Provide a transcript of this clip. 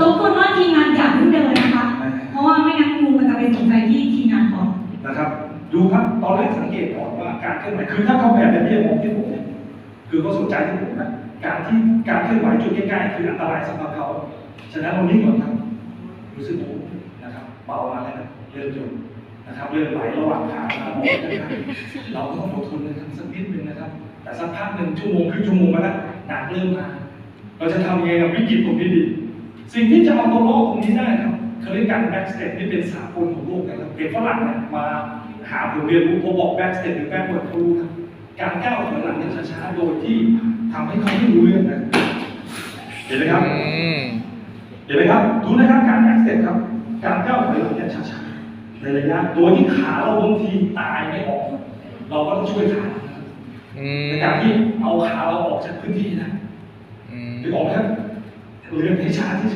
รบกวนว่าทีมงานอย่าเพิ่งเดินนะคะ เพราะว่าไม่งั้นงูมันจะไปสนใจที่ทีมงานก่อนนะครับ ดูครับตอนแรกสังเกตก่อนว่าการเคลื่อนไหวคือถ้าเขาแบบแบบนี้มองที่ผมเนี่ยคือเขาสนใจที่ผมนะการที่การเคลื่อนไหวจุดใกล้ๆคืออันตรายสำหรับเขาฉะนั้นเรานิ่งก่อนครับรู้สึกผมนะครับเบามาแล้วนะเริ่มจมนะครับเริ่มไหลระหว่างทางมามองกันไปเราก็ต้องอดทนนะครับสักนิดนึงนะครับ แต่สักพักหนึ่งชั่วโมงครึ่งชั่วโมงมาแล้วหนักเริ่มมาเราจะทำยังไงกับวิกฤตตรงนี้ดี สิ่งที่จะเอาตัวรอดตรงนี้ได้ครับเขาเรียกการแบ็กสเต็ปที่เป็นสากลของโลกนะครับเด็กฝรั่งเนี่ยมาหาผมเรียนรู้พอบอกแบ็กสเต็ปหรือแบ็กเวิร์ดเขารู้ครับการก้าวถอยหลังอย่างช้าๆโดยที่ทำให้เขาไม่รู้เรื่องนะเห็นไหมครับอืมเห็นไหมครับดูนะครับการแบ็กสเต็ปครับ การก้าวถอยหลังอย่างช้าๆในระยะโดยที่ขาเราบางทีตายไม่ออก เราก็ต้องช่วยขาอืมในการที่เอาขาเราออกจากพื้นที่นะอืมนึกออกไหมครับเรียนให้ช้าที่สุด